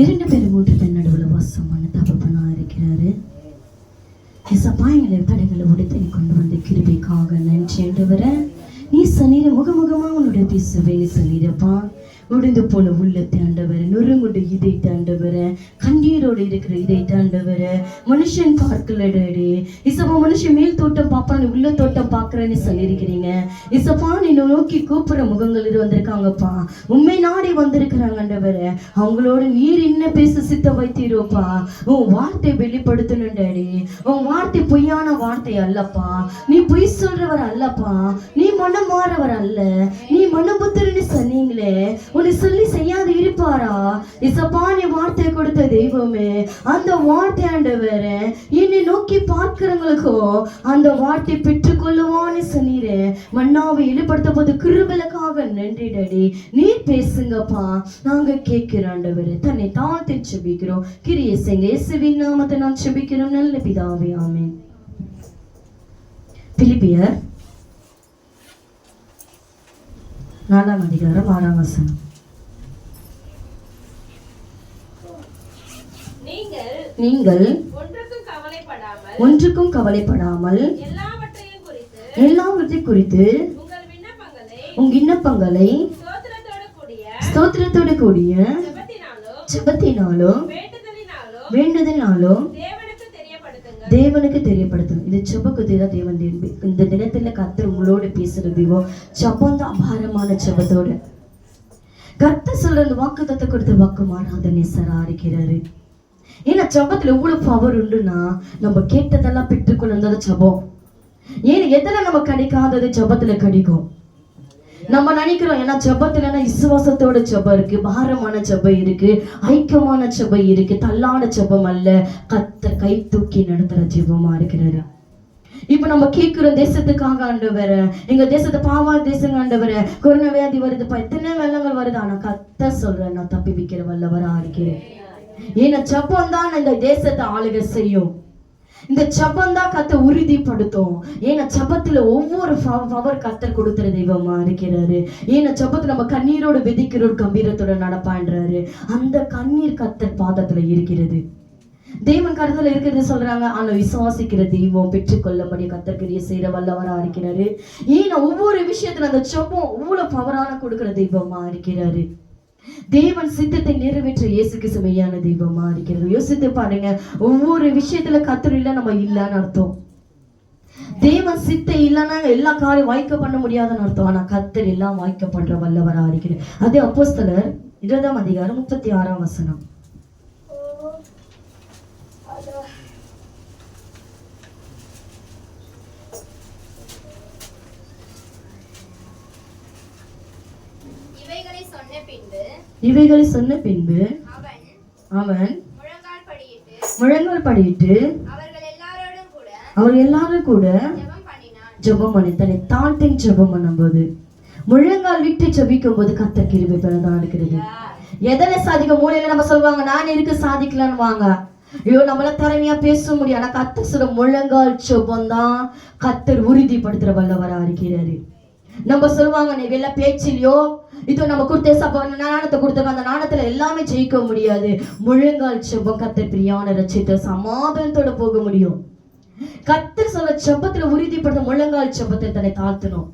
இரண்டு பேரும் மூன்று பேர் நடுவில் வாசமான தகப்பனாக இருக்கிறாரு. எசப்பா எங்களை தடைகளை உடைத்து நீ கொண்டு வந்த கிருபிக்காக நன்றி ஆண்டவரே. நீ சனீர முகமுகமா உன்னுடைய பேசுவே சனீரப்பா. உடைந்து போன உள்ளத்தை ஆண்டவர நொறுங்குண்டு இதை தாண்டவர கண்ணீரோடு இருக்கிற இதை தாண்டவர மனுஷன் பார்க்கலடே இசப்பா மனுஷன் மேல் தோட்டம் பார்ப்பான் நீ உள்ள தோட்டம் பார்க்கறேன்னு சொல்லியிருக்கிறீங்க. இசப்பா நீ நோக்கி கூப்பிடுற முகங்கள் இது வந்திருக்காங்கப்பா. உண்மை நாடி வந்திருக்கிறாங்க ஆண்டவர. அவங்களோட நீர் என்ன பேச சித்த வைத்தீரோப்பா உன் வார்த்தை வெளிப்படுத்தணும் டாடி. உன் வார்த்தை பொய்யான வார்த்தை அல்லப்பா. நீ பொய் சொல்றவர் அல்லப்பா. நீ மனம் மாறவர் அல்ல. நீ மனபுத்திரன்னு சொன்னீங்களே. உன்னை சொல்லி செய்யாது இருப்பாரா? இசப்பா வார்த்தை கொடுத்த தெய்வமே அந்த வார்த்தை ஆண்டவர் என்னை நோக்கி பார்க்கிறவங்களுக்கும் அந்த வார்த்தை பெற்றுக்கொள்ளுவான்னு சொன்னீரே. மன்னாவை ஈடுபடுத்த போது கிருபலுக்காக நன்றி டடி நீ பேசுங்கப்பா நாங்க கேட்கிறோம் ஆண்டவர். தன்னை தாழ்த்தி செபிக்கிறோம். கிரிய செய்ங்க இயேசுவின் நாமத்தை நாம் செபிக்கிறோம். நல்ல பிதாவே ஆமே பிலிப்பியர் நாலாம் அதிகாரம் ஆறாம் வசனம். நீங்கள் ஒன்றுக்கும் கவலைப்படாமல் எல்லாவற்றையும் குறித்து உங்க விண்ணப்பங்களை ஸ்தோத்திரத்தோடு கூடிய ஜெபத்தினாலும் வேண்டுதலினாலும் தேவனுக்கு தெரியப்படுத்தும் இது ஜெபக்குதி தான் தேவன் விரும்பி இந்த தினத்துல கர்த்தர் உங்களோட பேசுற தான் அபாரமான ஜெபத்தோட. கர்த்தர் சொல்ற அந்த வாக்கு தத்தை கொடுத்த வாக்கு மாறாத நேசரா இருக்கிறாரு. ஏன்னா ஜெபத்துல எவ்வளவு பவர் உண்டுன்னா நம்ம கேட்டதெல்லாம் பெற்றுக்கொள்ளது ஜபம். ஏன் எதுல நம்ம கிடைக்காதது ஜெபத்துல கிடைக்கும்? நம்ம நினைக்கிறோம் ஏன்னா ஜபத்துலன்னா விசுவாசத்தோட ஜபம் இருக்கு பாரமான ஜபம் இருக்கு ஐக்கியமான ஜபம் இருக்கு தள்ளாட ஜபம் அல்ல கத்த கை தூக்கி நடத்துற ஜெபமா இருக்கிறாரு. இப்ப நம்ம கேட்கிறோம் தேசத்துக்காக ஆண்டவர எங்க தேசத்தை பாவா தேசங்க ஆண்டவர கொரோனா வியாதி வருதுப்பா எத்தனை வெள்ளங்கள் வருது ஆனா கத்த சொல்றேன் நான் தப்பி வைக்கிற வல்லவரா இருக்கிறேன். ஏன்னா ஜெபம் தான் இந்த தேசத்தை ஆளுக செய்யும்? இந்த ஜபம் தான் கத்தை உறுதிப்படுத்தும். ஏன்னா ஜபத்துல ஒவ்வொரு பவர் கத்தர் கொடுத்துற தெய்வமா இருக்கிறாரு? ஏன்னா ஜபத்துல நம்ம கண்ணீரோடு விதிக்கிற ஒரு கம்பீரத்தோட நடப்பான்றாரு? அந்த கண்ணீர் கத்தர் பாதத்துல இருக்கிறது. தேவன் கருத்துல இருக்கிறது சொல்றாங்க ஆனா விசுவாசிக்கிற தெய்வம் பெற்றுக்கொள்ளபடி கத்தற்கரிய செய்யற வல்லவரா இருக்கிறாரு. ஏன்னா ஒவ்வொரு விஷயத்துல அந்த ஜபம் அவ்வளவு பவரான கொடுக்கிற தெய்வமா இருக்கிறாரு? தேவன் சித்தத்தை நிறைவேற்ற இயேசுக்கு சுமையான தெய்வமா இருக்கிறது. யோசித்து பாருங்க ஒவ்வொரு விஷயத்துல கத்தர் இல்ல நம்ம இல்லன்னு அர்த்தம். தேவன் சித்த இல்லைன்னா எல்லா காரியம் வாய்க்க பண்ண முடியாதுன்னு அர்த்தம். ஆனா கத்தர் எல்லாம் வாய்க்க பண்ற வல்லவரா இருக்கிறது அதே அப்போஸ்தலர் இருபதாம் அதிகாரம் முப்பத்தி ஆறாம் வசனம் இவைகளை சொன்ன பின்பு இவைகளை சொன்ன பின்பு அவன் முழங்கால் படியிட்டு அவர் எல்லாரும் கூட ஜெபம் பண்ணி தன்னை தாழ்த்தி ஜெபம் பண்ணும்போது முழங்கால் விட்டு ஜெபிக்கும் போது கத்த கிருபை பெறதான் இருக்கிறது. எதனை சாதிக்க மூலையில நம்ம சொல்லுவாங்க? நான் இருக்கு சாதிக்கலான்னு வாங்க. ஐயோ நம்மள திறமையா பேச முடியும். ஆனா கத்த சொல்ற முழங்கால் ஜெபம் தான் கத்தர் உறுதிப்படுத்துற வல்லவரா இருக்கிறாரு. நம்ம சொல்லுவாங்க நீ வெளில பேச்சிலையோ இதோ நம்ம கொடுத்த சப்ப நாணத்தை கொடுத்த அந்த நாணத்துல எல்லாமே ஜெயிக்க முடியாது. முழங்கால் ஜெபம் கத்தர் பிரியான ரச்சித்த சமாதானத்தோட போக முடியும். கத்தர் சொல்ல செப்பத்துல உறுதிப்படுத்த முழங்கால் செப்பத்தை தன்னை தாழ்த்தணும்.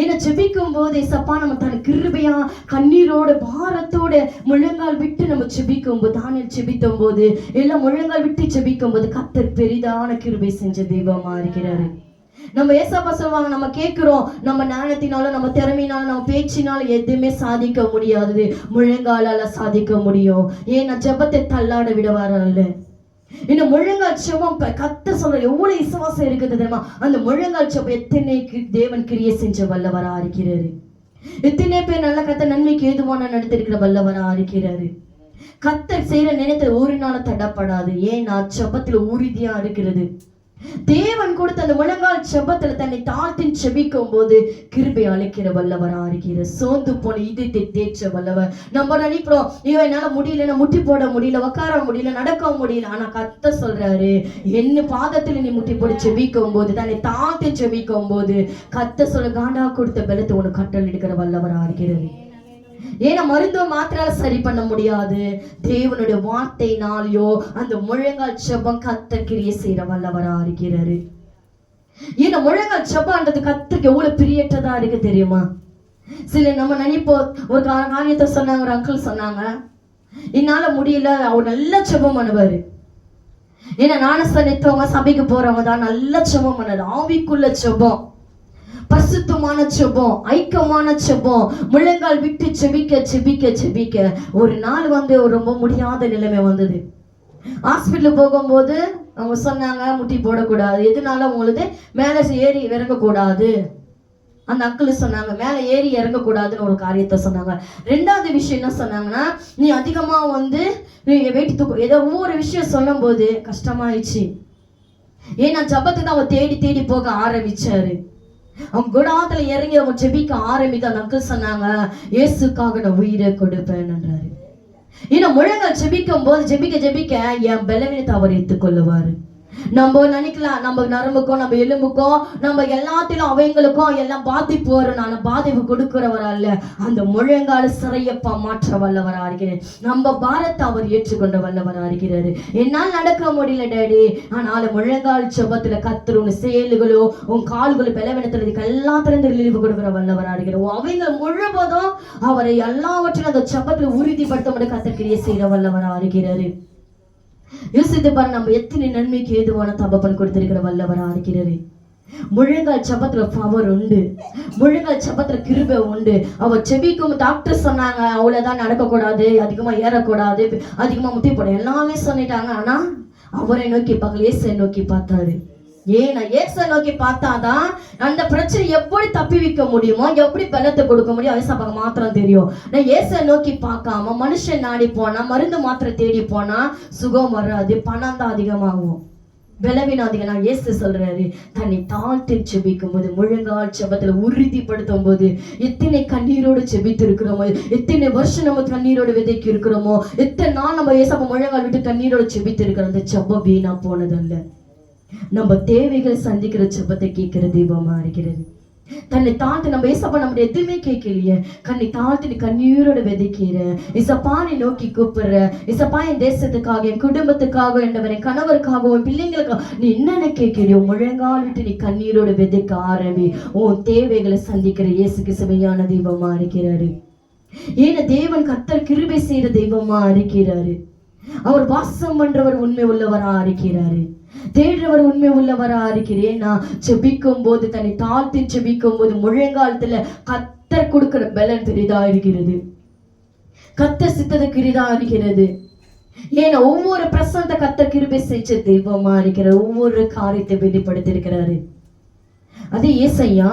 ஏன்னா ஜெபிக்கும் போது சப்பா நம்ம தன் கிருபையா கண்ணீரோட பாரத்தோட முழங்கால் விட்டு நம்ம ஜெபிக்கும் போது தானில் ஜெபித்தும் போது எல்லாம் முழங்கால் விட்டு ஜெபிக்கும் போது கத்தர் பெரிதான கிருபை செஞ்ச தெய்வமா இருக்கிறாரு. நம்ம ஏசப்பா சொல்லுவாங்க நம்ம கேட்கிறோம். நம்ம ஞானத்தினாலும் நம்ம திறமையினாலும் நம்ம பேச்சினாலும் எதுவுமே சாதிக்க முடியாதது. முழங்காலால சாதிக்க முடியும். ஏன் ஜபத்தை தள்ளாட விடவாரல்ல இன்னும் முழங்கால் செபம் கத்த சொல்ற எவ்வளவு விசுவாசம் இருக்குது தெரியுமா? அந்த முழங்கால் செபம் எத்தனை கி- தேவன் கிரியை செஞ்ச வல்லவரா இருக்கிறாரு. எத்தனை பேர் நல்ல கத்த நன்மைக்கு ஏதுவான நடத்திருக்கிற வல்லவரா இருக்கிறாரு. கத்தர் செய்யற நினைத்த ஒரு நாள் தடப்படாது. ஏன்னா செபத்துல உறுதியா இருக்கிறது. தேவன் கொடுத்த அந்த முழங்கால் செபத்துல தன்னை தாழ்த்தி செபிக்கும் போது கிருபை அழைக்கிற வல்லவரா இருக்கிற. சோர்ந்து போன இதயத்தை தேய்ச்ச வல்லவர். நம்ம நினைக்கிறோம் ஐயோ என்னால முடியல முட்டி போட முடியல உட்கார முடியல நடக்க முடியல. ஆனா கத்த சொல்றாரு என்ன பாதத்துல நீ முட்டி போட்டு செபிக்கும் போது தன்னை தாழ்த்தி செபிக்கும் போது கத்த சொல்ல காண்டா கொடுத்த பலத்தை உனக்கு கட்டல் எடுக்கிற வல்லவரா இருக்கிறது. ஏன்னா மருத்துவ மாத்திரால சரி பண்ண முடியாது. தேவனுடைய வார்த்தையினாலேயோ அந்த முழங்கால் செபம் கத்த கிரியை செய்யற வல்லவரா இருக்கிறாரு. ஏன்னா முழங்கால் செபான்றது கத்துக்கு எவ்வளவு பிரியற்றதா இருக்கு தெரியுமா? சில நம்ம நினைப்போம் ஒரு காரியத்தை சொன்னாங்க ஒரு அங்கிள் சொன்னாங்க. என்னால முடியல அவர் நல்ல செபம் பண்ணுவாரு. ஏன்னா நானும் சனித்தவங்க சபைக்கு போறவங்க தான் நல்ல செபம் பண்ணது ஆவிக்குள்ள செபம் பரிசுத்தமான செபம் ஐக்கியமான செபம் முழங்கால் விட்டு செபிக்க செபிக்க செபிக்க ஒரு நாள் வந்து ரொம்ப முடியாத நிலைமை வந்தது. ஹாஸ்பிட்டல் போகும்போது அவங்க சொன்னாங்க முட்டி போடக்கூடாது. எதுனால உங்களுக்கு மேலே ஏறி இறங்கக்கூடாது? அந்த அங்கிள் சொன்னாங்க மேலே ஏறி இறங்கக்கூடாதுன்னு ஒரு காரியத்தை சொன்னாங்க. ரெண்டாவது விஷயம் என்ன சொன்னாங்கன்னா நீ அதிகமாக வந்து நீ வெயிட் தூக்கு ஏதோ ஒவ்வொரு விஷயம் சொல்லும்போது கஷ்டமாயிடுச்சு. ஏன்னா ஜபத்துக்கு தான் அவன் தேடி தேடி போக ஆரம்பிச்சாரு. அவன் குடாத்துல இறங்கி அவன் ஜெபிக்க ஆரம்பித்து அந்த அங்கிள் சொன்னாங்க இயேசுக்காக நான் உயிரை கொடுப்பேன்ன்றாரு ஏன்னா முழங்கால் ஜெபிக்கும் போது ஜெபிக்க ஜெபிக்க என் பலவீனத்தை அவர் ஏற்றுக்கொள்ளுவாரு. நம்ம நினைக்கலாம் நம்ம நரம்புக்கும் நம்ம எலும்புக்கும் நம்ம எல்லாத்திலும் அவங்களுக்கும் எல்லாம் பாதிப்பு வரும் நான் பாதிப்பு கொடுக்கிறவர் அல்ல. அந்த முழங்கால சிறையப்பா மாற்ற வல்லவரா இருக்கிறார் நம்ம பாரத்தை அவர் ஏற்றுக்கொண்ட வல்லவரா இருக்கிறாரு என்னால் நடக்க முடியல டேடி. ஆனால் முழங்கால் செபத்துல கத்துரு உன் செயல்களோ உன் கால்களோ பலவீனத்தில் இதுக்கு எல்லாத்திலிருந்து இழிவு கொடுக்கிற வல்லவரா இருக்கிறார் அவங்க முழுவதும் அவரை எல்லாவற்றிலும் அந்த செபத்தில் உறுதிப்படுத்த மட்டும் கத்தக்கிரியை செய்கிற வல்லவரா இருக்கிறாரு யோசித்து பாரு நம்ம எத்தனை நன்மைக்கு ஏதுவான தபப்பன் கொடுத்திருக்கிற வல்லவரா இருக்கிறாரு. முழங்கால் சபத்துல பவர் உண்டு. முழங்கால் சபத்துல கிருபை உண்டு. அவ செபிக்கும் டாக்டர் சொன்னாங்க அவ்வளவுதான் நடக்கக்கூடாது அதிகமா ஏறக்கூடாது அதிகமா முத்தி போட எல்லாமே சொல்லிட்டாங்க. ஆனா அவரை நோக்கி பார்க்கல இயேசை நோக்கி பார்த்தாரு. ஏன்னா ஏச நோக்கி பார்த்தாதான் அந்த பிரச்சனை எப்படி தப்பி வைக்க முடியுமோ எப்படி பலத்தை கொடுக்க முடியும் ஐசாப்பாக்கு மாத்திரம் தெரியும். நான் ஏச நோக்கி பார்க்காம மனுஷன் நாடி போனா மருந்து மாத்திரை தேடி போனா சுகம் வராது பணம் தான் அதிகமாகும். பலவீனம் நான் ஏசு சொல்றாரு தன்னை தாழ்த்தி செபிக்கும் போது முழங்கால் செபத்துல உறுதிப்படுத்தும் போது எத்தனை கண்ணீரோடு செபித்து இருக்கிறோமோ எத்தனை வருஷம் நம்ம கண்ணீரோடு விதைக்கு இருக்கிறோமோ எத்தனை நாள் நம்ம ஏசப்ப முழங்கால் விட்டு கண்ணீரோடு செபித்து இருக்கிறோம் அந்த செப்ப வீணா போனதல்ல. நம்ம தேவைகளை சந்திக்கிற செப்பத்தை கேட்கிற தெய்வமா இருக்கிறது. தன்னை தாழ்த்து நம்ம ஏசப்பா நம்ம எதுவுமே கேட்கலையே. கண்ணை தாழ்த்து நீ கண்ணீரோட விதைக்கிற. இசப்பா நீ நோக்கி கூப்பிடுற. இசப்பா என் தேசத்துக்காக என் குடும்பத்துக்காக என்றவன் என் கணவருக்காக உன் பிள்ளைங்களுக்காக நீ என்னென்ன கேட்கிறியோ முழங்கால் விட்டு நீ கண்ணீரோட விதைக்க ஆரம்பி உன் தேவைகளை சந்திக்கிற இயேசுக்கு சுவையான தெய்வமா இருக்கிறாரு. ஏன்னா தேவன் கத்தர் கிருபை செய்யற தெய்வமா இருக்கிறாரு. அவர் வாசம் பண்றவர் உண்மை உள்ளவரா இருக்கிறாரு. தேடுறவர் உண்மை உள்ளவரா இருக்கிறேன் நான் செபிக்கும் போது தன்னை தாழ்த்தி செபிக்கும் போது முழங்காலத்துல கத்தர் கொடுக்கிற பலன் தெரிதா இருக்கிறது. கத்தர் சித்தது கிரிதா இருக்கிறது. ஏன்னா ஒவ்வொரு பிரசந்த கத்த கிருபை செஞ்ச தெய்வமா இருக்கிறார் ஒவ்வொரு காரியத்தை வெளிப்படுத்தி இருக்கிறாரு அது ஏசையா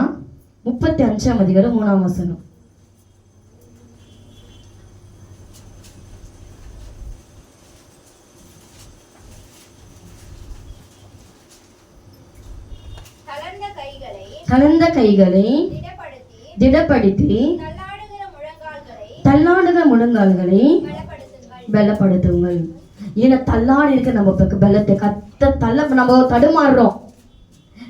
முப்பத்தி அஞ்சாம் அதிகாரம் மூணாம் வசனம் தளர்ந்த கலந்த கைகளை திடப்படுத்தி தள்ளாடுகிற முழங்கால்களை பலப்படுத்துங்கள். ஏன்னா தள்ளாடி இருக்க நம்ம பலத்தை கத்த தள்ள நம்ம தடுமாறுறோம்.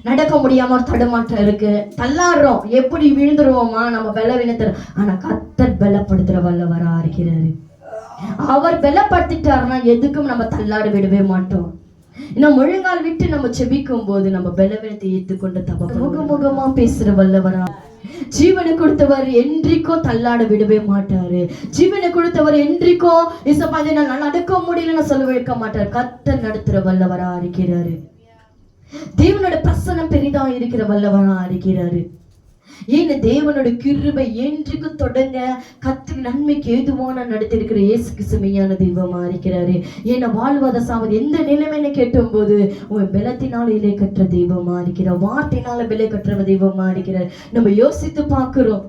நடக்க முடியாம ஒரு தடுமாற்றம் இருக்கு. தள்ளாடுறோம். எப்படி விழுந்துருவோமா? நம்ம பலவீனத்துல ஆனா கத்தர் பலப்படுத்துற வல்லவரா இருக்கிறாரு. அவர் பலப்படுத்திட்டாருன்னா எதுக்கும் நம்ம தள்ளாட விடவே மாட்டோம். இன்னும் முழங்கால் விட்டு நம்ம செபிக்கும் போது நம்ம பலவீனத்தை ஏற்றுக்கொண்டு தப்ப முகமுகமா பேசுற வல்லவரா. ஜீவனை கொடுத்தவர் என்றைக்கோ தள்ளாட விடவே மாட்டாரு. ஜீவனை கொடுத்தவர் என்றைக்கோ இசப்பா நான் நடக்க முடியலன்னு சொல்ல வைக்க மாட்டார். கத்த நடத்துற வல்லவரா இருக்கிறாரு. தேவனோட பிரசனம் பெரிதா இருக்கிற வல்லவரா இருக்கிறாரு. ஏன்னு தேவனோட கிருபை என்றைக்கு தொடங்க கத்து நன்மைக்கு ஏதுவான நடத்திருக்கிற இயேசு கிசுமையான தெய்வமா இருக்கிறாரு. ஏன்னா வாழ்வத சாவது எந்த நிலைமைன்னு கேட்டும் போது உன் பலத்தினால இலை கற்ற தெய்வமா இருக்கிறார் வார்த்தையினால விலை கற்ற தெய்வமா இருக்கிறார் நம்ம யோசித்து பார்க்கிறோம்.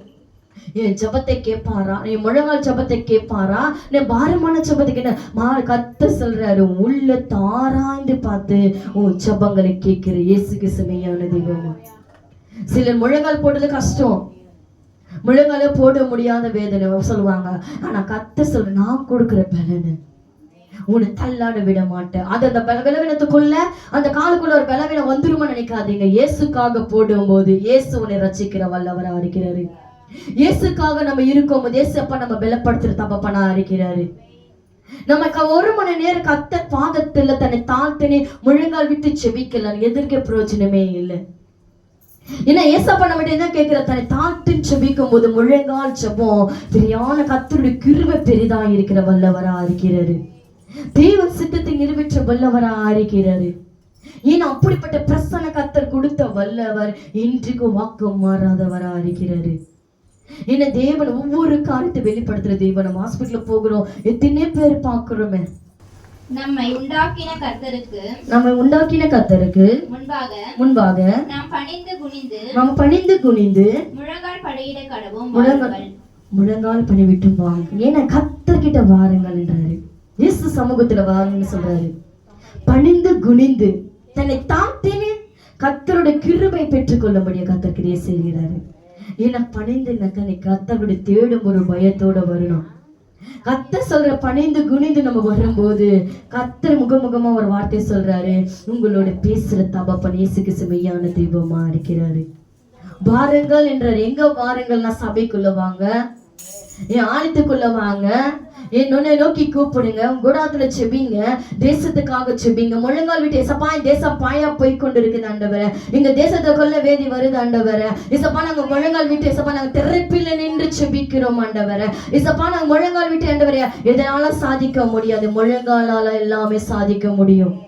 என் ஜபத்தை கேட்பாரா? என் முழங்கால் ஜபத்தை கேட்பாரா? என் பாரமான ஜபத்துக்கு என்ன? மா கத்த சொல்றாரு உள்ள தாராய்ந்து பார்த்து உன் ஜபங்களை கேட்கிற இயேசுக்கு சுமையான தெய்வமா. சிலர் முழங்கால் போடுறது கஷ்டம். முழங்கால போட முடியாத வேதனை சொல்லுவாங்க. ஆனா கத்த சொல்ற நான் கொடுக்குற பலனு. உன்னை தள்ளாட விட மாட்டேன். அது அந்த பலவீனத்துக்குள்ள அந்த காலுக்குள்ள ஒரு பலவீனம் வந்துருமா நினைக்காதீங்க. இயேசுக்காக போடும்போது இயேசு உன்னை ரசிக்கிற வல்லவரா இருக்கிறாரு. இயேசுக்காக நம்ம இருக்கும்போது இயேசப்பா நம்ம பலப்படுத்துற தப்பப்பனா இருக்கிறாரு. நமக்கு ஒரு மணி நேரம் கத்த பாதத்துல தன்னை தாழ்த்தினே முழங்கால் விட்டு செபிக்கல எதிர்க்க பிரயோஜனமே இல்லை. ஏன்னா ஏசப்பா நம்ம என்ன கேட்கிற தன்னை தாட்டு செபிக்கும் போது முழங்கால் செபம் பெரியான கத்தருடைய கிருவை பெரிதா இருக்கிற வல்லவரா இருக்கிறாரு. தேவ சித்தத்தை நிறைவேற்ற வல்லவரா இருக்கிறாரு. ஏன்னா அப்படிப்பட்ட பிரசன்ன கத்தர் கொடுத்த வல்லவர் இன்றைக்கு வாக்கு மாறாதவரா இருக்கிறாரு. என்ன தேவன் ஒவ்வொரு காரியத்தை வெளிப்படுத்துற தேவன். நம்ம ஹாஸ்பிட்டல் போகிறோம். எத்தனை பேர் பார்க்கிறோமே. நம்மை உண்டாக்கின கர்த்தருக்கு நம்ம உண்டாக்கின கத்தருக்கு முன்பாக முன்பாக நாம் பணிந்து குனிந்து நாம் பணிந்து குனிந்து முழங்கால் படியிட கடவும் முழங்கால். முழங்கால் பண்ணிவிட்டு வாங்க ஏன்னா கத்தர்கிட்ட வாருங்கள் என்றாரு. இயேசு சமூகத்துல வாருங்கன்னு சொல்றாரு. பணிந்து குனிந்து தன்னை தாழ்த்தினு கத்தருடைய கிருபை பெற்றுக்கொள்ளும்படியா கத்தர் கிரியை செய்கிறாரு. ஏன்னா பணிந்து நக்கனை கத்தருடைய தேடும் ஒரு பயத்தோட வரணும். கத்தர் சொல்ற பணிந்து குனிந்து நம்ம வரும்போது கத்தர் முகமுகமா ஒரு வார்த்தை சொல்றாரு. உங்களோட பேசுற தபப்பன் இயேசுக்கு சுமையான தெய்வமா இருக்கிறாரு. வாருங்கள் என்றார். எங்க வாருங்கள்னா சபைக்குள்ள வாங்க. என் ஆலயத்துக்குள்ள வாங்க. என்னை நோக்கி கூப்பிடுங்க. உங்க குடாத்துல செபிங்க. தேசத்துக்காக செபிங்க. முழங்கால் விட்டு இசப்பா தேசம் பாயா போய் கொண்டு இருக்குது ஆண்டவர. எங்க தேசத்தை கொள்ள வேதி வருது ஆண்டவர. இசப்பா நாங்க முழங்கால் விட்டு இசப்பா நாங்க திறப்பில் நின்று செபிக்கிறோம் ஆண்டவர. இசப்பா நாங்க முழங்கால் விட்டு ஆண்டவர எதனால சாதிக்க முடியாது? முழங்காலால எல்லாமே சாதிக்க முடியும்.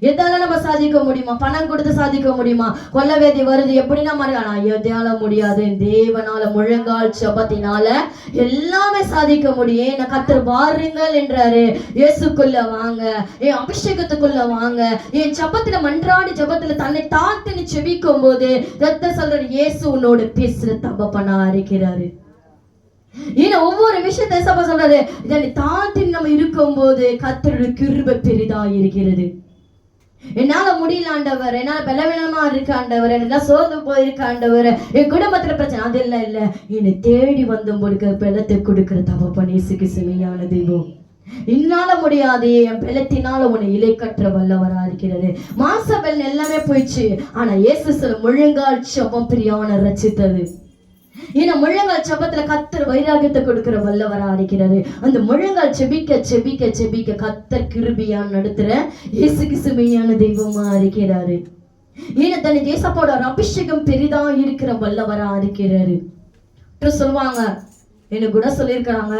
எதால நம்ம சாதிக்க முடியுமா? பணம் கொடுத்து சாதிக்க முடியுமா? கொல்லவேதி வருது எப்படின்னா மாதிரி ஆனா எதால முடியாது? தேவனால முழங்கால் சபத்தினால எல்லாமே சாதிக்க முடியும். ஏன்னா கத்தர் வாருங்கள் என்றாரு. இயேசுக்குள்ள வாங்க. என் அபிஷேகத்துக்குள்ள வாங்க. என் ஜபத்துல மன்றாடி ஜபத்துல தன்னை தாழ்த்து செபிக்கும் போது ரத்த சொல்ற இயேசு உன்னோட பேசுற தபப்பனா இருக்கிறாரு. ஏன்னா ஒவ்வொரு விஷயத்தை சபை சொல்றாரு. இதனை தாழ்த்தி நம்ம இருக்கும்போது கத்தருடைய கிருப பெரிதா இருக்கிறது என்னால முடியல ஆண்டவர். என்னால பலவீனமா இருக்க ஆண்டவர். என்ன சோர்ந்து போயிருக்க ஆண்டவர். என் குடும்பத்துல பிரச்சனை அது இல்ல. இல்ல என்னை தேடி வந்து கொடுக்க பலத்தை கொடுக்கிற தவப்ப நேசுக்கு சுமையான தெய்வம். என்னால முடியாது. என் பெலத்தினால உன்னை இலை கற்ற வல்லவரா இருக்கிறது. மாசபல் எல்லாமே போயிடுச்சு. ஆனா இயேசு சில முழுங்கால் சபம் பிரியான ரச்சித்தது ஏன்னா முழங்கால் செபத்துல கத்தர் வைராகியத்தை கொடுக்கிற வல்லவரா இருக்கிறாரு. அந்த முழங்கால் செபிக்க செபிக்க செபிக்க கத்தர் கிருபியா நடத்துற இயேசு கிசுமையான தெய்வமா இருக்கிறாரு. ஏன்னா தன்னை தேசப்போட ஒரு அபிஷேகம் பெரிதா இருக்கிற வல்லவரா இருக்கிறாரு. சொல்லுவாங்க என்ன கூட சொல்லியிருக்கிறாங்க.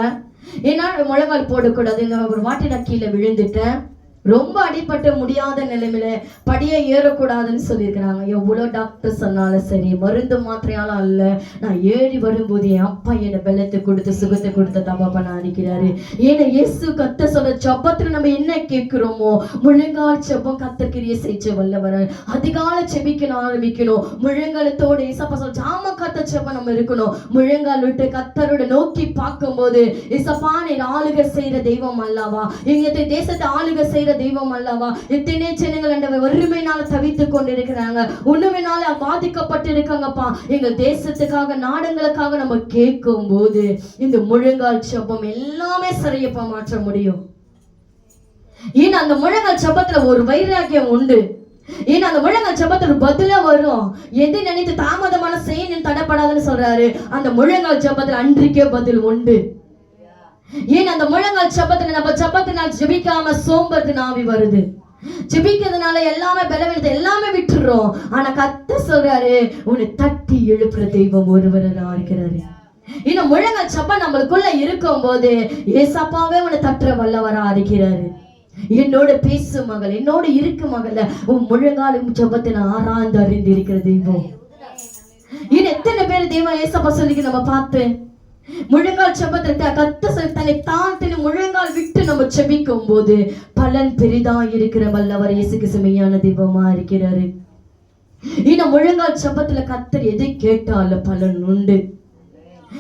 ஏன்னா முழங்கால் போடக்கூடாது ஒரு வாட்டி நான் கீழே விழுந்துட்டேன். ரொம்ப அடிபட்டு முடியாத நிலைமையில படியை ஏறக்கூடாதுன்னு சொல்லியிருக்கிறாங்க. எவ்வளோ டாக்டர் சொன்னாலும் சரி மருந்து மாத்திரையாலும் அல்ல. நான் ஏறி வரும்போது என் அப்பா என்னை வெள்ளத்தை கொடுத்து சுகத்தை கொடுத்த தப்பா பண்ண அடிக்கிறாரு ஏன்னா இயேசு கத்த சொல்ல ஜபத்துல நம்ம என்ன கேட்கிறோமோ முழங்கால் செப்பம் கத்தக்கிரியை செஞ்ச வல்லவர். அதிகால செபிக்கணும் ஆரம்பிக்கணும். முழங்காலத்தோட இசப்பா சொல்ல ஜாம கத்த செப்பம் நம்ம இருக்கணும். முழங்கால் விட்டு கத்தரோட நோக்கி பார்க்கும்போது இசப்பா நீ ஆளுக செய்யற தெய்வம் அல்லவா? எங்க தேசத்தை ஆளுகை இருக்கிற தெய்வம் அல்லவா? எத்தனை ஜனங்கள் அந்த ஒருமையினால தவித்து கொண்டிருக்கிறாங்க. உணவினால பாதிக்கப்பட்டு இருக்காங்கப்பா எங்க தேசத்துக்காக நாடுங்களுக்காக நம்ம கேட்கும் போது இந்த முழங்கால் சப்பம் எல்லாமே சரியப்பா மாற்ற முடியும். ஏன்னா அந்த முழங்கால் சப்பத்துல ஒரு வைராக்கியம் உண்டு? ஏன்னா அந்த முழங்கால் ஜபத்துல பதிலா வரும்? எது நினைத்து தாமதமான செயல் தடப்படாதுன்னு சொல்றாரு. அந்த முழங்கால் ஜபத்துல அன்றைக்கே பதில் உண்டு. ஏன் அந்த முழங்கால் சப்பத்தின நம்ம சப்பத்தினால் ஜெபிக்காம சோம்பது நாவி வருது? ஜெபிக்கிறதுனால எல்லாமே பலவீனத்தை எல்லாமே விட்டுறோம். ஆனா கத்த சொல்றாரு உன்னை தட்டி எழுப்புற தெய்வம் ஒருவர் இருக்கிறாரு. இன்னும் முழங்கால் சப்பா நம்மளுக்குள்ள இருக்கும் போது ஏசப்பாவே உன்னை தட்டுற வல்லவரா இருக்கிறாரு. என்னோட பேசு மகள் என்னோட இருக்கு மகள உன் முழங்காலும் ஜபத்தை நான் ஆராய்ந்து அறிந்து இருக்கிற தெய்வம். இன்னும் எத்தனை பேர் தெய்வம் ஏசப்பா சொல்லிக்கு நம்ம பார்த்து? முழங்கால் செபத்தை கத்த சொல்லி தன்னை தாழ்த்தின முழங்கால் விட்டு நம்ம செபிக்கும் போது பலன் பெரிதா இருக்கிற வல்லவர் இயேசுக்கு செமையான தெய்வமா இருக்கிறாரு. இன்னும் முழங்கால் செபத்துல கத்தர் எதை கேட்டால பலன் உண்டு.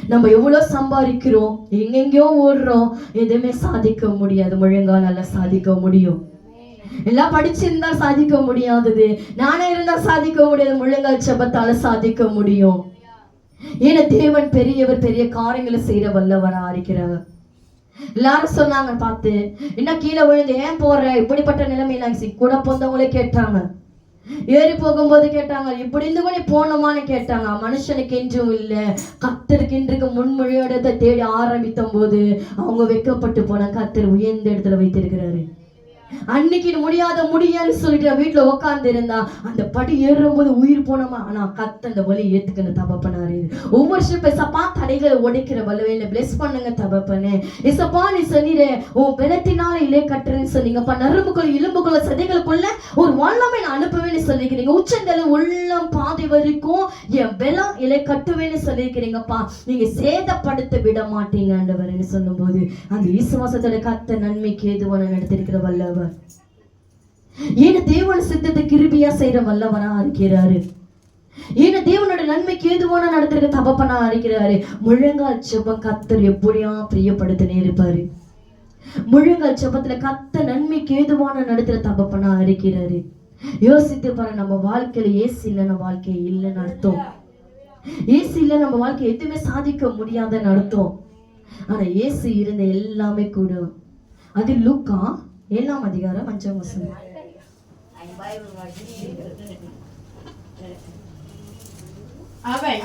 நம்ம எவ்வளவு சம்பாதிக்கிறோம் எங்கெங்கயோ ஓடுறோம் எதுவுமே சாதிக்க முடியாது. முழங்காலால சாதிக்க முடியும். எல்லாம் படிச்சிருந்தா சாதிக்க முடியாதது நானே இருந்தா சாதிக்க முடியாது. முழங்கால் செபத்தால சாதிக்க முடியும். ஏன்னா தேவன் பெரியவர் பெரிய காரியங்களை செய்யற வல்லவனா இருக்கிறார். எல்லாரும் சொன்னாங்க பார்த்து என்ன கீழே விழுந்து ஏன் போற? இப்படிப்பட்ட நிலைமையில ஆயிடுச்சு. கூட பொந்தவங்களே கேட்டாங்க. ஏறி போகும்போது கேட்டாங்க இப்படி இருந்து கூட போனோமான்னு கேட்டாங்க. மனுஷனுக்கு என்றும் இல்லை. கத்தருக்கு இன்றைக்கு முன்மொழியோட தேடி ஆரம்பித்த போது அவங்க வெக்கப்பட்டு போன கத்தர் உயர்ந்த இடத்துல வைத்திருக்கிறாரு. அன்னைக்கு முடியாத முடியாதுன்னு சொல்லிட்டு வீட்டுல உட்கார்ந்து இருந்தா அந்த படி ஏறும்போது உயிர் போனோமா? ஆனா கத்த அந்த வலி ஏத்துக்கணும் தபப்பனாரு ஒவ்வொரு ஸ்டெப் தடைகளை உடைக்கிற வலுவையில பிளெஸ் பண்ணுங்க தபப்பனே இசப்பா நீ சொன்னீரே உன் பிணத்தினால இலே கட்டுறேன்னு சொன்னீங்கப்பா. நரம்புக்குள்ள எலும்புக்குள்ள சதைகளுக்குள்ள ஒரு வல்லமை நான் அனுப்புவேன்னு சொல்லிக்கிறீங்க உச்சந்தல உள்ளம் பாதி வரைக்கும் என் பலம் இலை கட்டுவேன்னு சொல்லியிருக்கிறீங்கப்பா நீங்க சேதப்படுத்த விட மாட்டீங்க ஆண்டவர்னு சொல்லும்போது அந்த விசுவாசத்தோட கத்த நன்மைக்கு ஏதுவான நடத்திருக்கிற வல்லவர் செய்கிறவர் ஏன்னு தேவன் சித்தத்தை கிருபியா செய்யற வல்லவனா இருக்கிறாரு? ஏன்னா தேவனோட நன்மைக்கு ஏதுவான நடத்திருக்க தபப்பனா இருக்கிறாரு? முழங்கால் செபம் கத்தர் எப்படியா பிரியப்படுத்தினே இருப்பாரு. முழங்கால் செபத்துல கத்த நன்மைக்கு ஏதுவான நடத்துற தபப்பனா இருக்கிறாரு. யோசித்து பாரு நம்ம வாழ்க்கையில ஏசு இல்லைன்னா வாழ்க்கை இல்லைன்னு அர்த்தம். ஏசி இல்ல நம்ம வாழ்க்கை எதுவுமே சாதிக்க முடியாதுன்னு அர்த்தம். ஆனா ஏசி இருந்த எல்லாமே கூட. அது லுக்கா? ஏழாம் அதிகாரம் அஞ்சாம் வசனம். அவன்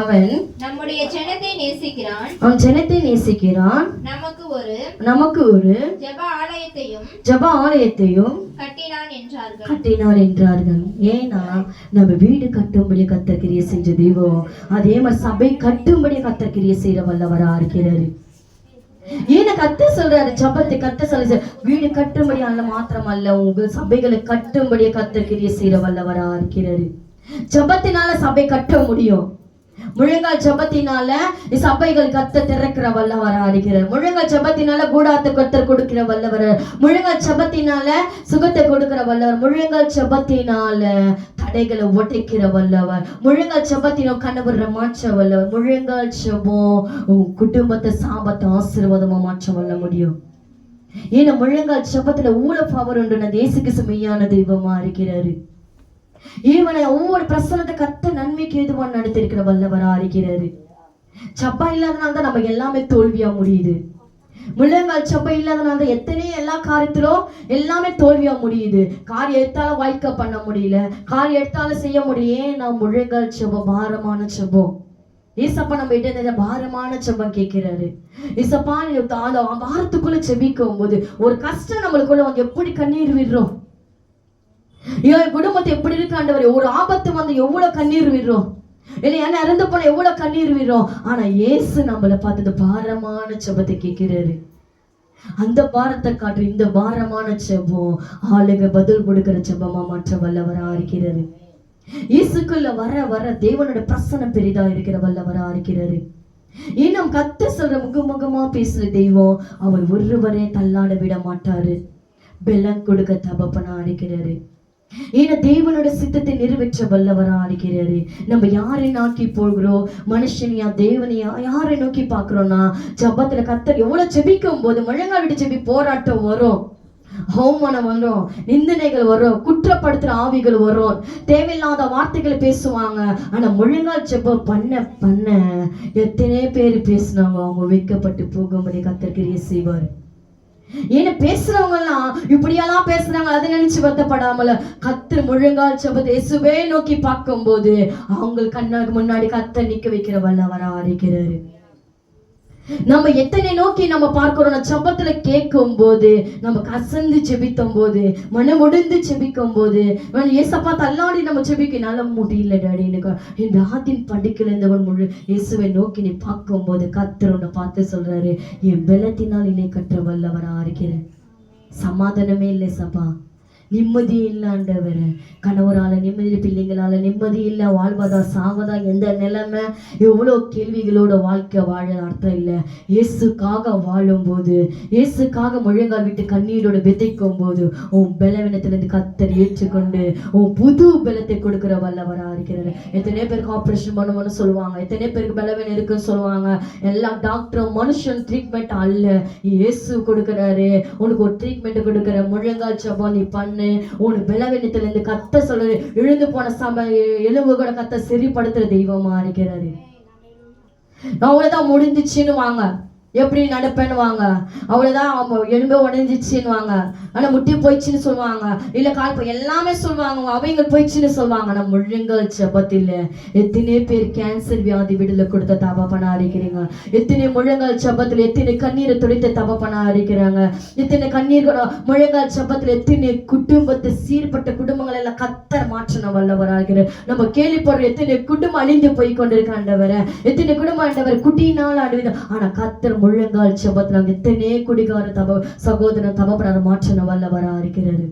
அவன் நம்முடைய ஜனத்தை நேசிக்கிறான். அவன் ஜனத்தை நேசிக்கிறான். நமக்கு ஒரு நமக்கு ஒரு ஜெப ஆலயத்தையும் ஜப ஆலயத்தையும் கட்டினான் என்றார்கள். கட்டினார் என்றார்கள். ஏன்னா நம்ம வீடு கட்டும்படி கத்தக்கிரிய செஞ்ச தெய்வம் அதே மாதிரி சபை கட்டும்படி கத்தக்கிரிய செய்யற வல்லவரா இருக்கிறாரு. ஏன்னா கத்த சொல்றாரு ஜபத்தை கத்த சொல்ல வீடு கட்டும்படி அல்ல மாத்திரம் அல்ல உங்க சபைகளை கட்டும்படி கத்தக்கிரிய செய்யற வல்லவரா இருக்கிறாரு. ஜபத்தினால சபை கட்ட முடியும். முழுங்கால் ஜபத்தினால சபைகள் கத்த திறக்கிற வல்லவரா இருக்கிறார் முழுங்கால் ஜபத்தினால கூடாத்த கத்தர் கொடுக்கிற வல்லவர். முழுங்கால் ஜபத்தினால சுகத்தை கொடுக்கிற வல்லவர். முழுங்கால் ஜபத்தினால தடைகளை ஒட்டைக்கிற வல்லவர். முழங்கால் ஜபத்தின கணவர மாற்ற வல்லவர். முழங்கால் சபம் உன் குடும்பத்தை சாபத்தை ஆசீர்வாதமா மாற்ற வல்ல முடியும். ஏன்னா முழங்கால் சபத்துல ஊழ பவர் உண்டு தேசிக்கு சுமையான தெய்வமா இருக்கிறாரு. இவனை ஒவ்வொரு பிரசனத்தை கத்த நன்மைக்கு எதுவான் நடத்திருக்கிற வல்லவரா இருக்கிறாரு. சப்பா இல்லாதனால தான் நம்ம எல்லாமே தோல்வியா முடியுது. முள்ளங்கால் சப்பை இல்லாதனால தான் எத்தனை எல்லா காரியத்திலும் எல்லாமே தோல்வியா முடியுது. காரியம் எடுத்தாலும் வாய்க்க பண்ண முடியல. காரியம் எடுத்தாலும் செய்ய முடியும் நான் முழங்கால் செபம் பாரமான செபம் ஈசப்பா நம்ம கிட்ட பாரமான செபம் கேட்கிறாரு. ஈசப்பா அந்த பாரத்துக்குள்ள செபிக்கும் போது ஒரு கஷ்டம் நம்மளுக்குள்ள வந்து எப்படி கண்ணீர் விடுறோம்? என் குடும்பத்தை எப்படி இருக்காண்டவர் ஒரு ஆபத்து வந்து எவ்வளவு கண்ணீர் விடுறோம்? இல்லை இறந்து போன எவ்வளவு கண்ணீர் விடுறோம் ஆனா இயேசு நம்மளை பார்த்தது பாரமான செபத்தை கேட்கிறாரு. அந்த பாரத்தை காட்டு இந்த பாரமான செபம் ஆளுங்க பதில் கொடுக்கிற செபமா மாற்ற வல்லவரா இருக்கிறாரு. இயேசுக்குள்ள வர வர தேவனோட பிரசனம் பெரிதா இருக்கிற வல்லவரா இருக்கிறாரு. இன்னும் கத்த சொல்ற முகமுகமா பேசுற தெய்வம் அவர் ஒருவரே தள்ளாட விட மாட்டாரு. பெலம் கொடுக்க தபப்பனா இருக்கிறாரு. ஏன்னா தேவனோட சித்தத்தை நிறைவேற்ற வல்லவரா இருக்கிறாரு. நம்ம யாரை நோக்கி போகிறோம் மனுஷனையா தேவனையா? யாரை நோக்கி பாக்குறோம்னா ஜபத்துல கத்தர் எவ்வளவு ஜெபிக்கும் போது முழங்கால் விட்டு ஜெபி போராட்டம் வரும். அவமானம் வரும். நிந்தனைகள் வரும். குற்றப்படுத்துற ஆவிகள் வரும். தேவையில்லாத வார்த்தைகளை பேசுவாங்க. ஆனா முழங்கால் ஜெபம் பண்ண பண்ண எத்தனை பேர் பேசுனாங்க அவங்க வைக்கப்பட்டு போகும்படி கத்தர்கிரியை செய்வாரு. ஏன்னா பேசுறவங்க எல்லாம் இப்படியெல்லாம் பேசுறாங்க அதை நினைச்சு வருத்தப்படாமல கத்து முழுங்கால் ஜெபத்தை இயேசுவே நோக்கி பார்க்கும்போது அவங்க கண்ணாக்கு முன்னாடி கத்த நிக்க வைக்கிற வல்ல வர இருக்கிறாரு. நம்ம எத்தனை நோக்கி நம்ம பார்க்கிறோம்? சபத்துல கேட்கும் போது நம்ம கசந்து செபிக்கும் போது மனம் முடிந்து செபிக்கும் போது ஏசப்பா தள்ளாடி நம்ம செபிக்க நல்ல முடியல டாடி எனக்கு இந்த ஆத்தின் படிக்கல இருந்தவன் முழு இயேசுவை நோக்கி நீ பார்க்கும் போது கத்தர் பார்த்து சொல்றாரு என் பலத்தினால் என்னை கற்ற வல்லவரா இருக்கிறேன். சமாதானமே இல்லை சப்பா நிம்மதி இல்லாண்டவர் கணவரால நிம்மதி பிள்ளைங்களால நிம்மதி இல்லை வாழ்வதா சாவதா எந்த நிலைமை? எவ்வளோ கேள்விகளோட வாழ்க்கை வாழ அர்த்தம் இல்லை. இயேசுக்காக வாழும்போது இயேசுக்காக முழங்கால் விட்டு கண்ணீரோட விதைக்கும் போது உன் பலவீனத்திலிருந்து கத்தர் ஏற்றுக்கொண்டு உன் புது பலத்தை கொடுக்கிற வல்லவரா இருக்கிறார். எத்தனை பேருக்கு ஆப்ரேஷன் பண்ணுவோம்னு சொல்லுவாங்க. எத்தனை பேருக்கு பலவீனம் இருக்குன்னு சொல்லுவாங்க. எல்லா டாக்டரும் மனுஷன் ட்ரீட்மெண்ட் அல்ல. இயேசு கொடுக்குறாரு. உனக்கு ஒரு ட்ரீட்மெண்ட் கொடுக்குற முழங்கால் சபம் நீ பண்ண. உனக்கு உன் இருந்து கத்த சொல்ற எழுந்து போன சம எலும்புகளை கத்த சரிப்படுத்துற தெய்வமா இருக்கிறாரு அவ்வளவுதான் முடிஞ்சிச்சுன்னு வாங்க. எப்படி நடப்பேன்னு வாங்க அவ்வளவுதான் அவங்க எலும்பு உடைஞ்சிச்சுன்னு வாங்க முட்டி போயிடுச்சுன்னு சொல்லுவாங்க. இல்ல கால் போய் எல்லாமே சொல்லுவாங்க. அவங்க போயிடுச்சுன்னு சொல்லுவாங்க. ஆனா முழுங்கல் ஜபத்தில் எத்தனை பேர் கேன்சர் வியாதி விடுதலை கொடுத்த தப பண்ண அறிக்கிறீங்க எத்தனை முழங்கால் ஜபத்தில் எத்தனை கண்ணீரை துடைத்த தப பண்ண அறிக்கிறாங்க எத்தனை கண்ணீர்களோ முழங்கால் ஜபத்தில் எத்தனை குடும்பத்தை சீர்பட்ட குடும்பங்கள் எல்லாம் கத்தர் மாற்றின வல்லவராகிறார் நம்ம கேள்விப்படுற எத்தனை குடும்பம் அழிந்து போய் கொண்டிருக்க ஆண்டவரை. எத்தனை குடும்பம் ஆண்டவர் குட்டினால் ஆடுவது ஆனா கத்தர் முழங்கால் ஜபத்துல அங்க எத்தனை குடிகார தப சகோதரன் தபப்படாத மாற்றின வல்லவரா இருக்கிறாரு.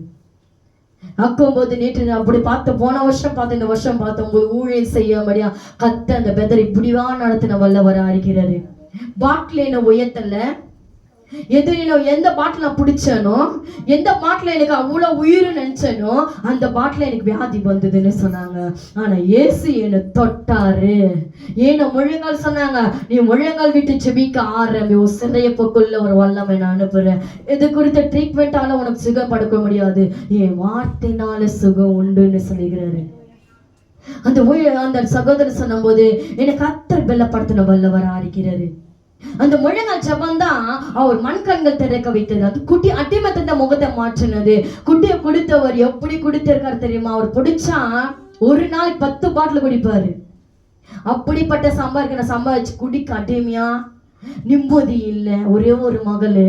அக்கும்போது நேற்று நான் அப்படி பார்த்து போன வருஷம் பார்த்து இந்த வருஷம் பார்த்து போது ஊழியம் செய்யாமடியா கத்த அந்த பெதரை இப்படிவா நடத்தின வல்லவரா இருக்கிறாரு. பாட்டில் என்ன உயர்த்தல. எது எந்த பாட்டில் நான் பிடிச்சேனோ எந்த பாட்டில் எனக்கு அவ்வளோ உயிர் நினைச்சேனோ அந்த பாட்டில் எனக்கு வியாதி வந்ததுன்னு சொன்னாங்க. ஆனா இயேசு என்னை தொட்டாரு. ஏன்னா முழங்கால் சொன்னாங்க நீ முழங்கால் விட்டு செபிக்க ஆரம்பி ஒரு சிறைய பொக்குள்ள ஒரு வல்லமை நான் அனுப்புறேன். இது குறித்த ட்ரீட்மெண்டால உனக்கு சுகம் படுக்க முடியாது. என் வார்த்தைனால சுகம் உண்டுன்னு சொல்லுகிறாரு அந்த உயிர் அந்த சகோதரர் சொன்னபோது எனக்கு அத்தர் பெல்லப்படுத்தின வல்லவர் ஆரிக்கிறாரு அந்த முழங்கால் ஜபம் தான் அவர் மண்கண்கள் திறக்க வைத்தது. அது குட்டி அட்டிமத்த முகத்தை மாற்றினது. குட்டியை கொடுத்தவர் எப்படி கொடுத்திருக்காரு தெரியுமா? அவர் பிடிச்சா ஒரு நாள் பத்து பாட்டில் குடிப்பாரு. அப்படிப்பட்ட சம்பாதிக்கிற சம்பாதிச்சு குடிக்க அடிமையா? நிம்மதி இல்லை. ஒரே ஒரு மகளு.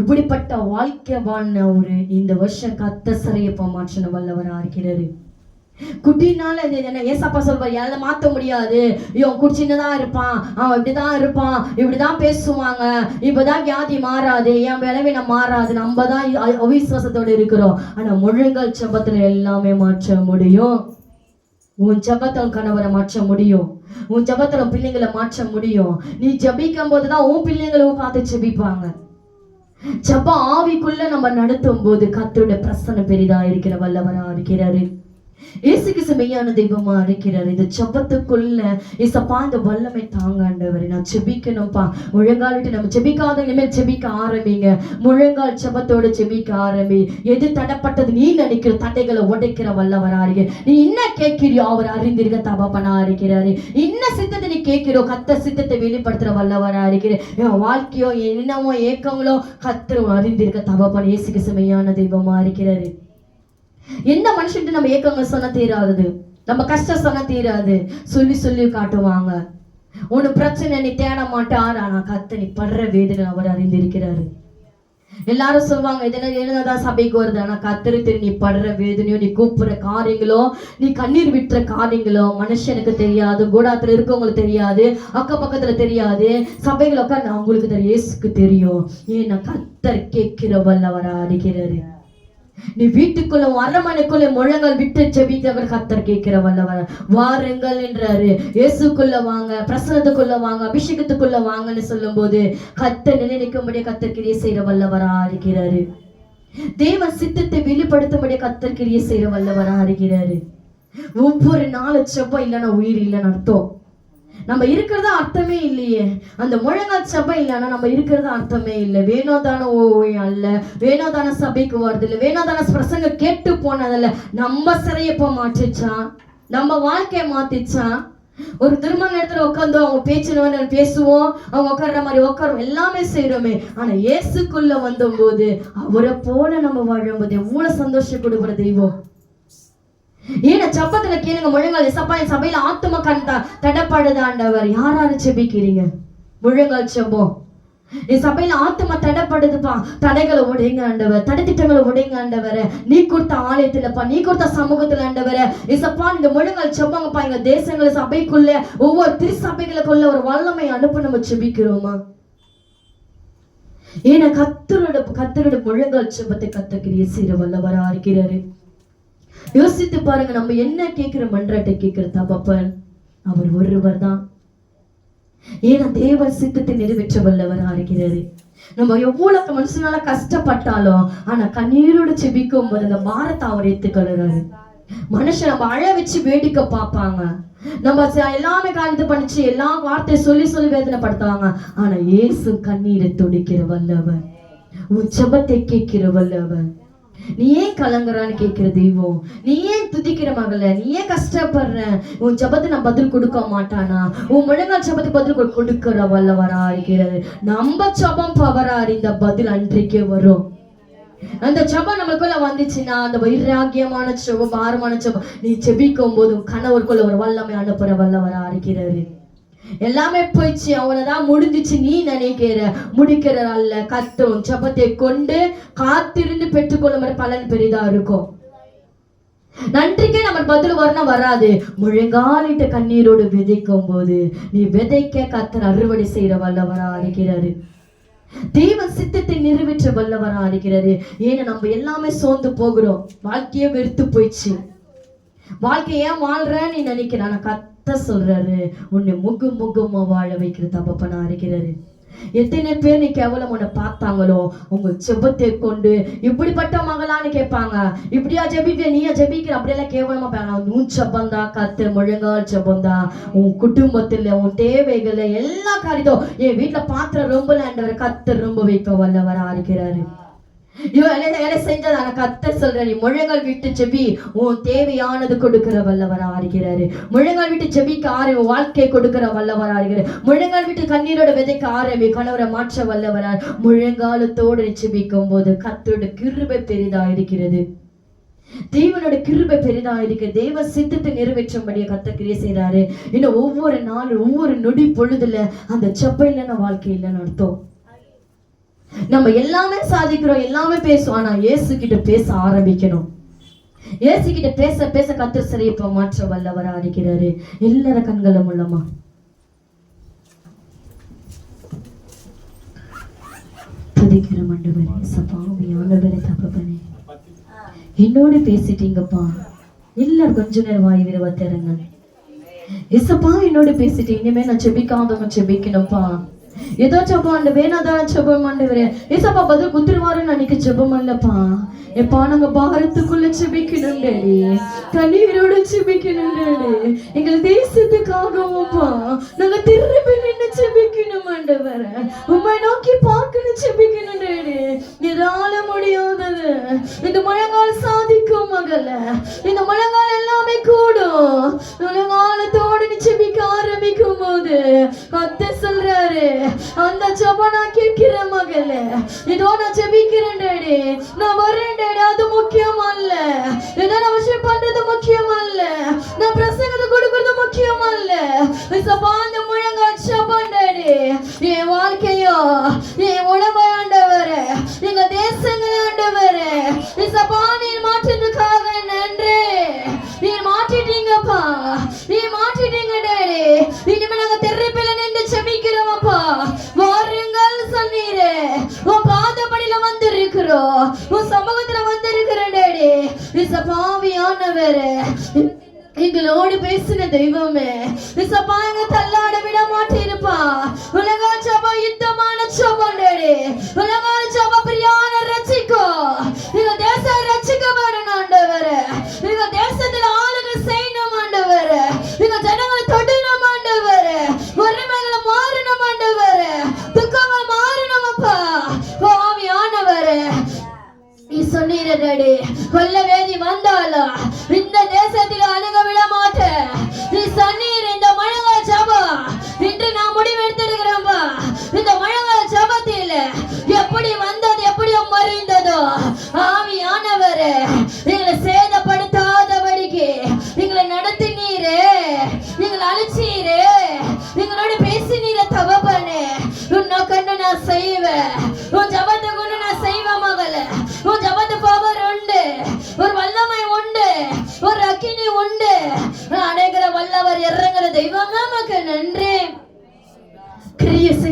இப்படிப்பட்ட வாழ்க்கை வாழ்ன ஒரு இந்த வருஷம் கத்த சிறையப்ப மாற்றின வல்லவரா இருக்கிறது குட்டினால என்ன ஏசப்பா சொல்வார் யாரால மாத்த முடியாது. இவன் குடிச்சின்னு இருப்பான். அவன் இப்படிதான் இருப்பான். இப்படிதான் பேசுவாங்க. இப்பதான் வியாதி மாறாது. என் விளைவினம் மாறாது. நம்ம தான் அ- இருக்கிறோம். ஆனா முழங்கல் செபத்துல எல்லாமே மாற்ற முடியும். உன் ஜபத்தில் கணவரை மாற்ற முடியும். உன் ஜபத்துல பிள்ளைங்களை மாற்ற முடியும். நீ ஜபிக்கும் போதுதான் உன் பிள்ளைங்களும் பார்த்து ஜெபிப்பாங்க. ஜப ஆவிக்குள்ள நம்ம நடத்தும் போது கத்தருடைய பிரசன்ன பெரிதா இருக்கிற வல்லவரா இருக்கிறாரு. இயேசுக்கு மெய்யான தெய்வமா இருக்கிறார். இந்த ஜபத்துக்குள்ள இசப்பா இந்த வல்லமை தாங்காண்டவர் நான் செபிக்கணும்ப்பா முழங்காலிட்டு நம்ம செபிக்காத இனிமேல் ஜெபிக்க ஆரம்பிங்க. முழங்கால் ஜபத்தோட ஜெபிக்க ஆரம்பி. எது தடப்பட்டது நீ நினைக்கிற தடைகளை உடைக்கிற வல்லவரா இருக்கு. நீ என்ன கேட்கிறியோ அவர் அறிந்திருக்க தபப்பனா இருக்கிறாரு. என்ன சித்தத்தை நீ கேட்கிறோ கத்த சித்தத்தை வெளிப்படுத்துற வல்லவரா இருக்கிற என் வாழ்க்கையோ என்னமோ ஏக்கங்களோ கத்திரம் அறிந்திருக்க தபப்பன் இயேசுக்கு செமையான தெய்வமா இருக்கிறாரு. எந்த மனுஷன்ட்டு நம்ம ஏக்கங்க சொன்ன தீராது? நம்ம கஷ்டம் சொன்ன தீராது. சொல்லி சொல்லி காட்டுவாங்க. உன் பிரச்சனை நீ தேட மாட்டார் ஆனா கத்த நீ படுற வேதனை அவர் அறிந்திருக்கிறாரு. எல்லாரும் சொல்லுவாங்க இதெல்லாம் என்னதான் சபைக்கு வருது. ஆனா கத்திரி நீ படுற வேதனையோ நீ கூப்பிடுற காரியங்களோ நீ கண்ணீர் விட்டுற காரியங்களோ மனுஷனுக்கு தெரியாது. கூடாத்துல இருக்கவங்களுக்கு தெரியாது. அக்க பக்கத்துல தெரியாது. சபைகள் உட்காந்து அவங்களுக்கு தெரியும். ஏசுக்கு தெரியும். ஏன்னா கத்தர் கேட்கிற வல்லவரா அறிகிறாரு நீ வீட்டுக்குள்ள அரமனைக்குள்ள முழங்கள் விட்டு செபித்தவர் கத்தர் கேட்கிற வல்லவர் வாருங்கள் என்றாரு. இயேசுக்குள்ள வாங்க பிரசனத்துக்குள்ள வாங்க அபிஷேகத்துக்குள்ள வாங்கன்னு சொல்லும் போது கத்த நிலைநிற்கும்படியே கத்தர் கிரியை செய்யற வல்லவரா இருக்கிறாரு. தேவ சித்தத்தை வெளிப்படுத்தும்படி கத்தர் செய்யற வல்லவரா இருக்கிறாரு. ஒவ்வொரு நாலு செவ்வாய் இல்லைன்னா உயிர் இல்லைன்னு அர்த்தம். நம்ம இருக்கிறது அர்த்தமே இல்லையே. அந்த முழங்கால் சபை இல்லைன்னா நம்ம இருக்கிறது அர்த்தமே இல்லை. வேணோதான ஓய்யம் அல்ல. வேணோதான சபைக்கு வருது இல்லை வேணோதான பிரசங்க கேட்டு போனதில்ல. நம்ம சிறையப்ப மாற்றிச்சான் நம்ம வாழ்க்கையை மாத்திச்சான் ஒரு திருமண நேரத்துல உட்காந்து அவங்க பேச்சுன்னு பேசுவோம். அவங்க உட்கார்ற மாதிரி உட்காரும் எல்லாமே செய்யறோமே ஆனா இயேசுக்குள்ள வந்தபோது அவரை போல நம்ம வாழும்போது எவ்வளவு சந்தோஷம் கொடுக்குற தெய்வம்? ஏன்னா சப்பத்துல கேளுங்க முழங்கால் எசப்பா என் சபையில ஆத்தும கண் த- தடப்படுது ஆண்டவர். செபிக்கிறீங்க? முழங்கால் செப்போம் என் சபையில ஆத்தும தடைப்படுதுப்பா. தடைகளை உடைங்க ஆண்டவர். தடைத்திட்டங்களை உடைங்க ஆண்டவர. நீ கொடுத்த ஆலயத்துலப்பா. நீ கொடுத்த சமூகத்துல ஆண்டவர. இசப்பா இந்த முழங்கால் செப்பாங்கப்பா. எங்க தேசங்கள சபைக்குள்ள ஒவ்வொரு திரு சபைகளுக்குள்ள ஒரு வல்லமை அனுப்ப நம்ம செபிக்கிறோமா? ஏன்னா கத்தரோட கத்தரோட முழங்கால் செம்பத்தை கத்துக்கிறிய சீர வல்லவரா இருக்கிறாரு. யோசித்து பாருங்க நம்ம என்ன கேட்கிற மன்றாட்டை கேட்கிற தப்பப்பன் அவர் ஒருவர் தான் ஏன்னா தேவ சித்தத்தை நிறைவேற்ற வல்லவராக இருக்கிறது நம்ம எவ்வளவு மனுஷனால கஷ்டப்பட்டாலும் ஆனா கண்ணீரோட செபிக்கும் போது அந்த பாரத்தை அவர் ஏத்துக்கொள்றாரு மனுஷன் நம்ம அழ வச்சு வேடிக்கை பார்ப்பாங்க. நம்ம எல்லாமே காரியத்தை பண்ணிச்சு எல்லா வார்த்தையை சொல்லி சொல்லி வேதனைப்படுத்துவாங்க. ஆனா இயேசு கண்ணீரை துடிக்கிற வல்லவன் உன் கேட்கிற வல்லவன் நீ ஏன் கலங்குறான்னு கேட்கிற தெய்வம்? நீ ஏன் துதிக்கிற மகள? நீ ஏன் கஷ்டப்படுற? உன் ஜபத்தை நான் பதில் கொடுக்க மாட்டானா? உன் முழங்கால் ஜபத்தை பதில் கொடுக்கிற வல்லவரா இருக்கிறது. நம்ம ஜபம் பவரா இந்த பதில் அன்றைக்கே வரும். அந்த ஜபம் நம்மளுக்குள்ள வந்துச்சுன்னா அந்த வைராகியமான ஜபம் பாரமான ஜபம் நீ ஜெபிக்கும் போதும் கணவருக்குள்ள ஒரு வல்லமை அனுப்புற வல்லவரா இருக்கிறாரு எல்லாமே போயிடுச்சு அவ்வளவுதான் முடிஞ்சிச்சு. நீ நினைக்கிற முடிக்கிற அல்ல கத்தும் சபத்தை கொண்டு காத்திருந்து பெற்றுக்கொள்ள வரை பலன் பெரிதா இருக்கும். நன்றிக்கே நம்ம பதில் வரணும் வராது. முழங்காலிட்ட கண்ணீரோடு விதைக்கும் போது நீ விதைக்க கத்தர் அறுவடை செய்யற வல்லவரா இருக்கிறாரு. தெய்வ சித்தத்தை நிறைவேற்ற வல்லவரா இருக்கிறாரு. ஏன்னா நம்ம எல்லாமே சோர்ந்து போகிறோம். வாழ்க்கையே வெறுத்து போயிடுச்சு. வாழ்க்கை ஏன் வாழ்றேன்னு நீ நினைக்கிற? ஆனா கத்த சொல்றாரு உன்னை முகு முகமா வாழ வைக்கிற தப்பப்பனா அறிகிறாரு எத்தனை பேர் நீ கேவலம் உன்னை பார்த்தாங்களோ உங்க செபத்தை கொண்டு இப்படிப்பட்ட மகளான்னு கேட்பாங்க. இப்படியா ஜெபிக்க நீயா ஜெபிக்கிற? அப்படியெல்லாம் கேவலமா பாங்க உன் ஜெபந்தா கத்து முழங்கால் செபந்தா. உன் குடும்பத்துல உன் தேவைகள்ல எல்லா காரியத்தும் என் வீட்டுல பாத்திரம் ரொம்ப ஆண்டவர் கத்து ரொம்ப வைக்க வல்லவரா இருக்கிறாரு. இவன் என்ன வேலை செஞ்சது கத்த சொல்ற நீ முழங்கால் விட்டு செபி உன் தேவையானது கொடுக்கிற வல்லவரா இருக்கிறாரு முழங்கால் விட்டு செபிக்கு ஆரம்பி உன் வாழ்க்கை கொடுக்கிற வல்லவரா இருக்கிறார் முழங்கால் விட்டு கண்ணீரோட விதைக்க ஆரம்பி கணவரை மாற்ற வல்லவரா முழங்காலத்தோடு செபிக்கும் போது கத்தோட கிருபை பெரிதா இருக்கிறது தேவனோட கிருபை பெரிதா இருக்கு தேவ சித்தத்தை நிறைவேற்றும்படியே கத்த கிரியை செய்றாரு. இன்னும் ஒவ்வொரு நாள் ஒவ்வொரு நொடி பொழுதுல அந்த செப்ப இல்லைன்னா வாழ்க்கை இல்லைன்னு அர்த்தம். நம்ம எல்லாமே சாதிக்கிறோம் எல்லாமே பேசுவோம் ஆனா இயேசு கிட்ட பேச ஆரம்பிக்கணும். இயேசு கிட்ட பேச பேச கத்து சரி இப்ப மாற்ற வல்லவரா இருக்கிறாரு. எல்லார கண்களும் உள்ளமா? துதிக்கிற மண்டபரே சபாவி ஆண்டவரே தகப்பனே. என்னோட பேசிட்டீங்கப்பா. எல்லாரும் கொஞ்ச நேரம் வாய் விரவ திறங்க. இசப்பா என்னோட பேசிட்டு இனிமே நான் செபிக்காதவங்க செபிக்கணும்ப்பா ஏதோ ஜெபம் ஆண்டு வேணாதான் ஜெபம் ஏசப்பா பதில் குத்துருவாருன்னு அன்னைக்கு ஜெபம் அல்லப்பா எப்பா நாங்க பாரத்துக்குள்ள செபிக்கணும் டேடி கண்ணீரோட செபிக்கணும் டேடி எங்கள் தேசத்துக்காகவும்ப்பா நாங்க திரும்பி நின்று செபிக்கணும் ஆண்டவரே. உண்மை நோக்கி பார்க்கணும் செபிக்கணும் டேடி எதால முடியாதது இந்த முழங்கால் சாதிக்கும் மகள. இந்த முழங்கால் எல்லாமே கூடும். முழங்காலத்தோடு நீ செபிக்க ஆரம்பிக்கும் போது அத்தை சொல்றாரு. அந்த ஜப நான் கேட்கிற மகளே. இதோ நான் ஜெபிக்கிறேன் டேடி. நான் வரேன் டேடி. அது முக்கியம் அல்ல ஏதோ நான் விஷயம் பண்றது முக்கியம் அல்ல நான் பிரசங்கத்தை கொடுக்கறது முக்கியம் அல்ல சபாந்த முழங்க முழங்கால் ஜபம் டேடி. என் வாழ்க்கையோ என் உடம்பை ஆண்டவர் எங்க தேசங்களை ஆண்டவர். சபானின் மாற்றத்துக்காக நன்றி. நீ மாற்றிட்டீங்கப்பா. நீ மாற்றிட்டீங்க டேடி. இனிமே நாங்க தெருப்பில நின்று செபிக்கிறோம்ப்பா டேடி எங்களோடு பேசின தெய்வமே தள்ளாட விட மாட்டிருப்பா.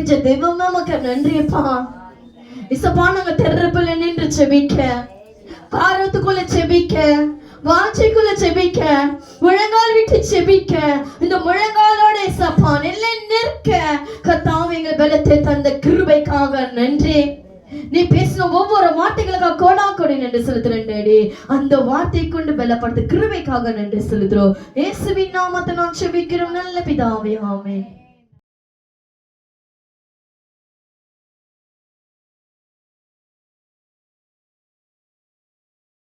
செஞ்ச தெய்வமே நமக்கு நன்றிப்பா இசப்பா நாங்க தெருப்பில் நின்று செபிக்க. பாரத்துக்குள்ள செபிக்க. வாஞ்சைக்குள்ள செபிக்க. முழங்கால் விட்டு செபிக்க. இந்த முழங்காலோட இசப்பா நெல்லை நிற்க. கத்தாவை எங்கள் பலத்தை தந்த கிருபைக்காக நன்றி. நீ பேசின ஒவ்வொரு வார்த்தைகளுக்காக கோடா கொடி நன்றி செலுத்துறேன் டேடி. அந்த வார்த்தை கொண்டு பலப்படுத்த கிருபைக்காக நன்றி செலுத்துறோம். இயேசுவின் நாமத்தை நான் செபிக்கிறோம். நல்ல பிதாவே ஆமே